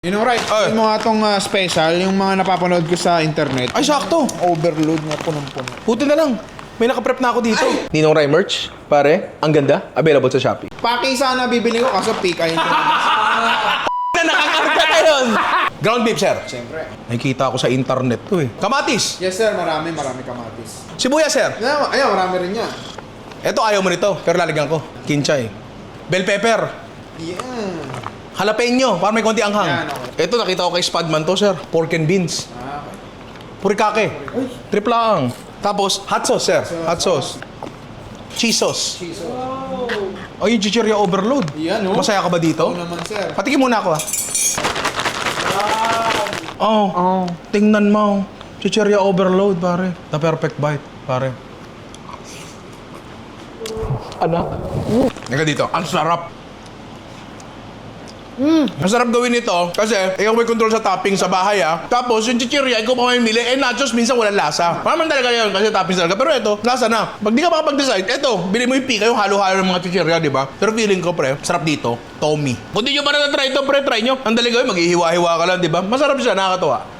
You know right, Ay. yung mga tong ah, special, yung mga napapanood ko sa internet. Ay, sakto. Overload na punong-puno. Buti na lang. May nakaprep na ako dito. Ninong Rai merch, pare. Ang ganda. Available sa Shopee. Paki sana bibili ko kaso peak ko. Na nakakarga na yun! Ground beef, sir. Siyempre. Nakikita ko sa internet to eh. Kamatis. Yes sir, marami, marami kamatis. Sibuyas, sir. Ayan, ayan marami rin yan. Eto, ayaw mo nito. Pero lalagyan ko. Kinchay. Bell pepper. Yeah. Jalapeno. Para may konti anghang. Yan, okay. Eto, nakita ko kay Spadman to, sir. Pork and beans. Ah, okay. Purikake. Tripla ang. Tapos, hot sauce, sir. Hot sauce. Cheese sauce. Cheese. Oh, yung chichirya overload. Yan, oh. Masaya ka ba dito? Oo naman sir. Patikin muna ako, ah. Oh, Oh. tingnan mo. Chichirya overload, pare. The perfect bite, pare. Anak. Teka dito, ang sarap. Ang sarap gawin ito kasi ikaw may control sa topping sa bahay ah. Tapos yung chichirya, ikaw pa mamimili. Eh nachos minsan walang lasa. Parang talaga yun kasi toppings talaga. Pero ito, lasa na. Pag di ka makapag-decide, ito, bili mo yung pika, yung halo-halo ng mga chichirya, di ba? Pero feeling ko, pre, sarap dito, Tommy. Kung di nyo pa na-try ito, pre, try nyo. Ang dali gawin, maghihiwa-hiwa ka lang, di ba? Masarap siya, nakakatuwa.